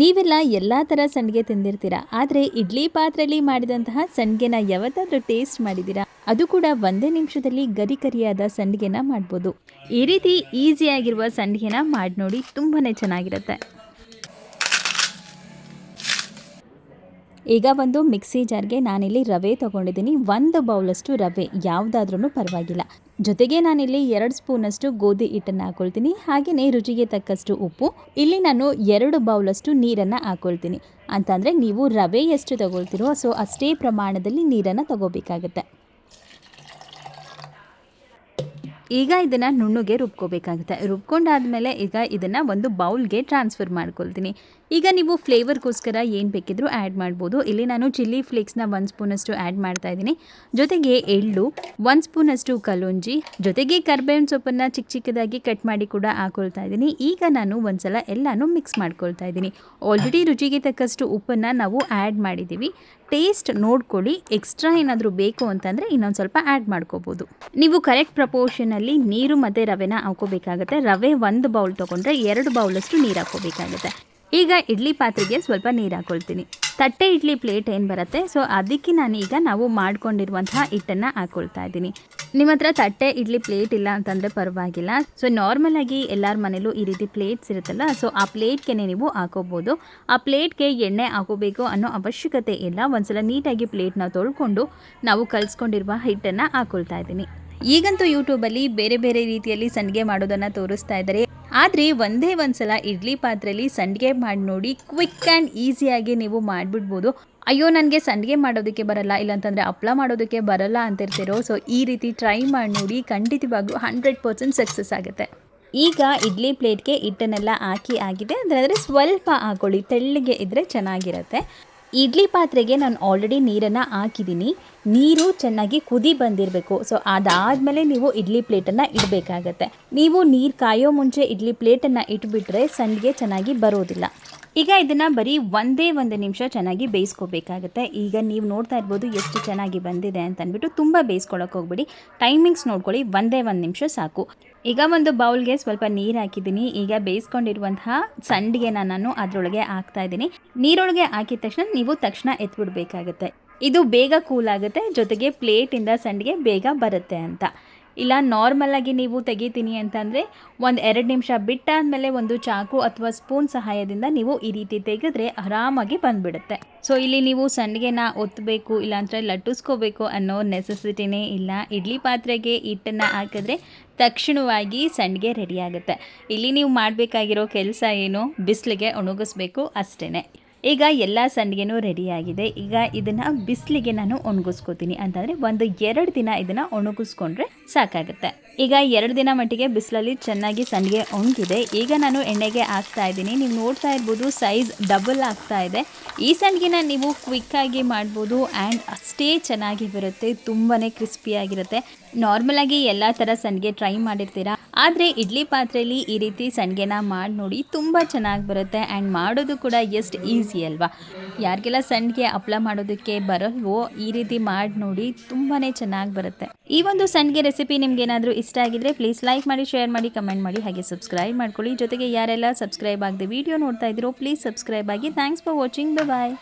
ನೀವೆಲ್ಲ ಎಲ್ಲ ಥರ ಸಂಡಿಗೆ ತಿಂದಿರ್ತೀರಾ? ಆದರೆ ಇಡ್ಲಿ ಪಾತ್ರೆಯಲ್ಲಿ ಮಾಡಿದಂತಹ ಸಂಡಿಗೆನ ಯಾವತ್ತಾದರೂ ಟೇಸ್ಟ್ ಮಾಡಿದ್ದೀರಾ? ಅದು ಕೂಡ ಒಂದೇ ನಿಮಿಷದಲ್ಲಿ ಗರಿ ಕರಿಯಾದ ಸಂಡಿಗೆನ ಮಾಡ್ಬೋದು. ಈ ರೀತಿ ಈಸಿಯಾಗಿರುವ ಸಂಡಿಗೆನ ಮಾಡಿ ನೋಡಿ ತುಂಬಾ ಚೆನ್ನಾಗಿರುತ್ತೆ. ಈಗ ಒಂದು ಮಿಕ್ಸಿ ಜಾರ್ಗೆ ನಾನಿಲ್ಲಿ ರವೆ ತೊಗೊಂಡಿದ್ದೀನಿ. ಒಂದು ಬೌಲಷ್ಟು ರವೆ. ಯಾವುದಾದ್ರೂ ಪರವಾಗಿಲ್ಲ. ಜೊತೆಗೆ ನಾನಿಲ್ಲಿ ಎರಡು ಸ್ಪೂನಷ್ಟು ಗೋಧಿ ಹಿಟ್ಟನ್ನು ಹಾಕೊಳ್ತೀನಿ. ಹಾಗೆಯೇ ರುಚಿಗೆ ತಕ್ಕಷ್ಟು ಉಪ್ಪು. ಇಲ್ಲಿ ನಾನು ಎರಡು ಬೌಲಷ್ಟು ನೀರನ್ನು ಹಾಕೊಳ್ತೀನಿ. ಅಂತಂದರೆ ನೀವು ರವೆ ಎಷ್ಟು ತಗೊಳ್ತೀರೋ, ಸೊ ಅಷ್ಟೇ ಪ್ರಮಾಣದಲ್ಲಿ ನೀರನ್ನು ತಗೋಬೇಕಾಗುತ್ತೆ. ಈಗ ಇದನ್ನು ನುಣ್ಣುಗೆ ರುಬ್ಕೋಬೇಕಾಗುತ್ತೆ. ರುಬ್ಕೊಂಡಾದಮೇಲೆ ಈಗ ಇದನ್ನು ಒಂದು ಬೌಲ್ಗೆ ಟ್ರಾನ್ಸ್ಫರ್ ಮಾಡ್ಕೊಳ್ತೀನಿ. ಈಗ ನೀವು ಫ್ಲೇವರ್ಗೋಸ್ಕರ ಏನು ಬೇಕಿದ್ರೂ ಆ್ಯಡ್ ಮಾಡ್ಬೋದು. ಇಲ್ಲಿ ನಾನು ಚಿಲ್ಲಿ ಫ್ಲೇಕ್ಸ್ನ ಒಂದು ಸ್ಪೂನಷ್ಟು ಆ್ಯಡ್ ಮಾಡ್ತಾ ಇದ್ದೀನಿ. ಜೊತೆಗೆ ಎಳ್ಳು, ಒಂದು ಸ್ಪೂನಷ್ಟು ಕಲೋಂಜಿ, ಜೊತೆಗೆ ಕರ್ಬೇವಿನ ಸೊಪ್ಪನ್ನು ಚಿಕ್ಕ ಚಿಕ್ಕದಾಗಿ ಕಟ್ ಮಾಡಿ ಕೂಡ ಹಾಕೊಳ್ತಾ ಇದ್ದೀನಿ. ಈಗ ನಾನು ಒಂದ್ಸಲ ಎಲ್ಲನೂ ಮಿಕ್ಸ್ ಮಾಡ್ಕೊಳ್ತಾ ಇದ್ದೀನಿ. ಆಲ್ರೆಡಿ ರುಚಿಗೆ ತಕ್ಕಷ್ಟು ಉಪ್ಪನ್ನು ನಾವು ಆ್ಯಡ್ ಮಾಡಿದ್ದೀವಿ. ಟೇಸ್ಟ್ ನೋಡ್ಕೊಳ್ಳಿ ಎಕ್ಸ್ಟ್ರಾ ಏನಾದರೂ ಬೇಕು ಅಂತಂದರೆ ಇನ್ನೊಂದು ಸ್ವಲ್ಪ ಆ್ಯಡ್ ಮಾಡ್ಕೋಬೋದು. ನೀವು ಕರೆಕ್ಟ್ ಪ್ರಪೋರ್ಷನಲ್ಲಿ ನೀರು ಮತ್ತು ರವೆನ ಹಾಕೋಬೇಕಾಗುತ್ತೆ. ರವೆ ಒಂದು ಬೌಲ್ ತೊಗೊಂಡ್ರೆ ಎರಡು ಬೌಲಷ್ಟು ನೀರು ಹಾಕೋಬೇಕಾಗುತ್ತೆ. ಈಗ ಇಡ್ಲಿ ಪಾತ್ರೆಗೆ ಸ್ವಲ್ಪ ನೀರು ಹಾಕೊಳ್ತೀನಿ. ತಟ್ಟೆ ಇಡ್ಲಿ ಪ್ಲೇಟ್ ಏನು ಬರುತ್ತೆ? ಸೊ ಅದಕ್ಕೆ ನಾನು ಈಗ ನಾವು ಮಾಡ್ಕೊಂಡಿರುವಂತಹ ಹಿಟ್ಟನ್ನು ಹಾಕ್ಕೊಳ್ತಾ ಇದ್ದೀನಿ. ನಿಮ್ಮ ಹತ್ರ ತಟ್ಟೆ ಇಡ್ಲಿ ಪ್ಲೇಟ್ ಇಲ್ಲ ಅಂತಂದರೆ ಪರವಾಗಿಲ್ಲ. ಸೊ ನಾರ್ಮಲಾಗಿ ಎಲ್ಲರ ಮನೇಲೂ ಈ ರೀತಿ ಪ್ಲೇಟ್ಸ್ ಇರುತ್ತಲ್ಲ ಸೊ ಆ ಪ್ಲೇಟ್ಗೆ ನೀವು ಹಾಕೋಬೋದು. ಆ ಪ್ಲೇಟ್ಗೆ ಎಣ್ಣೆ ಹಾಕೋಬೇಕು ಅನ್ನೋ ಅವಶ್ಯಕತೆ ಇಲ್ಲ. ಒಂದ್ಸಲ ನೀಟಾಗಿ ಪ್ಲೇಟ್ನ ತೊಳ್ಕೊಂಡು ನಾವು ಕಲಿಸ್ಕೊಂಡಿರುವ ಹಿಟ್ಟನ್ನು ಹಾಕ್ಕೊಳ್ತಾ ಇದ್ದೀನಿ. ಈಗಂತೂ ಯೂಟ್ಯೂಬಲ್ಲಿ ಬೇರೆ ಬೇರೆ ರೀತಿಯಲ್ಲಿ ಸಂಡಿಗೆ ಮಾಡೋದನ್ನು ತೋರಿಸ್ತಾ ಇದ್ದಾರೆ. ಆದರೆ ಒಂದೇ ಒಂದು ಸಲ ಇಡ್ಲಿ ಪಾತ್ರೆಯಲ್ಲಿ ಸಂಡಿಗೆ ಮಾಡಿ ನೋಡಿ ಕ್ವಿಕ್ ಆ್ಯಂಡ್ ಈಸಿಯಾಗಿ ನೀವು ಮಾಡಿಬಿಡ್ಬೋದು. ಅಯ್ಯೋ, ನನಗೆ ಸಂಡಿಗೆ ಮಾಡೋದಕ್ಕೆ ಬರಲ್ಲ, ಇಲ್ಲಾಂತಂದರೆ ಹಪ್ಳ ಮಾಡೋದಕ್ಕೆ ಬರಲ್ಲ ಅಂತಿರ್ತೀರೋ ಸೊ ಈ ರೀತಿ ಟ್ರೈ ಮಾಡಿ ನೋಡಿ ಖಂಡಿತವಾಗ್ಲೂ ಹಂಡ್ರೆಡ್ ಪರ್ಸೆಂಟ್ ಸಕ್ಸಸ್ ಆಗುತ್ತೆ. ಈಗ ಇಡ್ಲಿ ಪ್ಲೇಟ್ಗೆ ಹಿಟ್ಟನ್ನೆಲ್ಲ ಹಾಕಿ ಆಗಿದೆ, ಅಂದರೆ ಸ್ವಲ್ಪ ಹಾಕೊಳ್ಳಿ ತೆಳ್ಳಗೆ ಇದ್ದರೆ ಚೆನ್ನಾಗಿರುತ್ತೆ. ಇಡ್ಲಿ ಪಾತ್ರೆಗೆ ನಾನು ಆಲ್ರೆಡಿ ನೀರನ್ನು ಹಾಕಿದ್ದೀನಿ. ನೀರು ಚೆನ್ನಾಗಿ ಕುದಿ ಬಂದಿರಬೇಕು. ಸೊ ಅದಾದಮೇಲೆ ನೀವು ಇಡ್ಲಿ ಪ್ಲೇಟನ್ನು ಇಡಬೇಕಾಗತ್ತೆ. ನೀವು ನೀರು ಕಾಯೋ ಮುಂಚೆ ಇಡ್ಲಿ ಪ್ಲೇಟನ್ನು ಇಟ್ಬಿಟ್ರೆ ಸಂಡಿಗೆ ಚೆನ್ನಾಗಿ ಬರೋದಿಲ್ಲ. ಈಗ ಇದನ್ನು ಬರೀ ಒಂದೇ ಒಂದು ನಿಮಿಷ ಚೆನ್ನಾಗಿ ಬೇಯಿಸ್ಕೋಬೇಕಾಗುತ್ತೆ. ಈಗ ನೀವು ನೋಡ್ತಾ ಇರ್ಬೋದು ಎಷ್ಟು ಚೆನ್ನಾಗಿ ಬಂದಿದೆ ಅಂತ ಅಂದ್ಬಿಟ್ಟು ತುಂಬ ಬೇಯಿಸ್ಕೊಳಕ್ಕೆ ಹೋಗ್ಬಿಡಿ. ಟೈಮಿಂಗ್ಸ್ ನೋಡ್ಕೊಳ್ಳಿ, ಒಂದೇ ಒಂದು ನಿಮಿಷ ಸಾಕು. ಈಗ ಒಂದು ಬೌಲ್ಗೆ ಸ್ವಲ್ಪ ನೀರು ಹಾಕಿದ್ದೀನಿ. ಈಗ ಬೇಯಿಸ್ಕೊಂಡಿರುವಂತಹ ಸಂಡಿಗೆನ ನಾನು ಅದರೊಳಗೆ ಹಾಕ್ತಾ ಇದ್ದೀನಿ. ನೀರೊಳಗೆ ಹಾಕಿದ ತಕ್ಷಣ ನೀವು ತಕ್ಷಣ ಎತ್ಬಿಡ್ಬೇಕಾಗುತ್ತೆ. ಇದು ಬೇಗ ಕೂಲ್ ಆಗುತ್ತೆ, ಜೊತೆಗೆ ಪ್ಲೇಟಿಂದ ಸಂಡಿಗೆ ಬೇಗ ಬರುತ್ತೆ ಅಂತ. ಇಲ್ಲ ನಾರ್ಮಲಾಗಿ ನೀವು ತೆಗಿತೀನಿ ಅಂತಂದರೆ ಒಂದು ಎರಡು ನಿಮಿಷ ಬಿಟ್ಟಾದಮೇಲೆ ಒಂದು ಚಾಕು ಅಥವಾ ಸ್ಪೂನ್ ಸಹಾಯದಿಂದ ನೀವು ಈ ರೀತಿ ತೆಗೆದ್ರೆ ಆರಾಮಾಗಿ ಬಂದುಬಿಡುತ್ತೆ. ಸೊ ಇಲ್ಲಿ ನೀವು ಸಂಡಿಗೆನ ಒತ್ತಬೇಕು ಇಲ್ಲಾಂದರೆ ಲಟ್ಟಿಸ್ಕೋಬೇಕು ಅನ್ನೋ ನೆಸೆಸಿಟಿನೇ ಇಲ್ಲ. ಇಡ್ಲಿ ಪಾತ್ರೆಗೆ ಹಿಟ್ಟನ್ನು ಹಾಕಿದ್ರೆ ತಕ್ಷಣವಾಗಿ ಸಂಡಿಗೆ ರೆಡಿ ಆಗುತ್ತೆ. ಇಲ್ಲಿ ನೀವು ಮಾಡಬೇಕಾಗಿರೋ ಕೆಲಸ ಏನು? ಬಿಸಿಲಿಗೆ ಒಣಗಿಸ್ಬೇಕು ಅಷ್ಟೇ ಈಗ ಎಲ್ಲ ಸಂಡಿಗೆನೂ ರೆಡಿಯಾಗಿದೆ. ಈಗ ಇದನ್ನು ಬಿಸಿಲಿಗೆ ನಾನು ಒಣಗಿಸ್ಕೋತೀನಿ. ಅಂತಂದರೆ ಒಂದು ಎರಡು ದಿನ ಇದನ್ನು ಒಣಗಿಸ್ಕೊಂಡ್ರೆ ಸಾಕಾಗುತ್ತೆ. ಈಗ ಎರಡು ದಿನ ಮಟ್ಟಿಗೆ ಬಿಸಿಲಲ್ಲಿ ಚೆನ್ನಾಗಿ ಸಂಡಿಗೆ ಒಣಗಿದೆ. ಈಗ ನಾನು ಎಣ್ಣೆಗೆ ಹಾಕ್ತಾ ಇದ್ದೀನಿ. ನೀವು ನೋಡ್ತಾ ಇರ್ಬೋದು ಸೈಜ್ ಡಬಲ್ ಆಗ್ತಾ ಇದೆ. ಈ ಸಂಡಿಗೆನ ನೀವು ಕ್ವಿಕ್ಕಾಗಿ ಮಾಡ್ಬೋದು ಆ್ಯಂಡ್ ಅಷ್ಟೇ ಚೆನ್ನಾಗಿ ಬರುತ್ತೆ. ತುಂಬಾ ಕ್ರಿಸ್ಪಿಯಾಗಿರುತ್ತೆ. ನಾರ್ಮಲಾಗಿ ಎಲ್ಲ ಥರ ಸಂಡಿಗೆ ಟ್ರೈ ಮಾಡಿರ್ತೀರಾ? ಆದರೆ ಇಡ್ಲಿ ಪಾತ್ರೆಯಲ್ಲಿ ಈ ರೀತಿ ಸಂಡಿಗೆನ ಮಾಡಿ ನೋಡಿ ತುಂಬ ಚೆನ್ನಾಗಿ ಬರುತ್ತೆ ಆ್ಯಂಡ್ ಮಾಡೋದು ಕೂಡ ಎಷ್ಟು ಈಸಿ ಅಲ್ವಾ? ಯಾರಿಗೆಲ್ಲ ಸಂಡಿಗೆ ಹಪ್ಳ ಮಾಡೋದಕ್ಕೆ ಬರಲ್ವೋ ಈ ರೀತಿ ಮಾಡಿ ನೋಡಿ ತುಂಬಾ ಚೆನ್ನಾಗಿ ಬರುತ್ತೆ. ಈ ಒಂದು ಸಂಡಿಗೆ ರೆಸಿಪಿ ನಿಮ್ಗೆ ಏನಾದರೂ ಇಷ್ಟ ಆಗಿದ್ರೆ ಪ್ಲೀಸ್ ಲೈಕ್ ಮಾಡಿ ಶೇರ್ ಮಾಡಿ ಕಮೆಂಟ್ ಮಾಡಿ, ಹಾಗೆ ಸಬ್ಸ್ಕ್ರೈಬ್ ಮಾಡ್ಕೊಳ್ಳಿ. ಜೊತೆಗೆ ಯಾರೆಲ್ಲ ಸಬ್ಸ್ಕ್ರೈಬ್ ಆಗದೆ ವಿಡಿಯೋ ನೋಡ್ತಾ ಇದ್ದೀರೋ ಪ್ಲೀಸ್ ಸಬ್ಸ್ಕ್ರೈಬ್ ಆಗಿ. Thanks for watching bye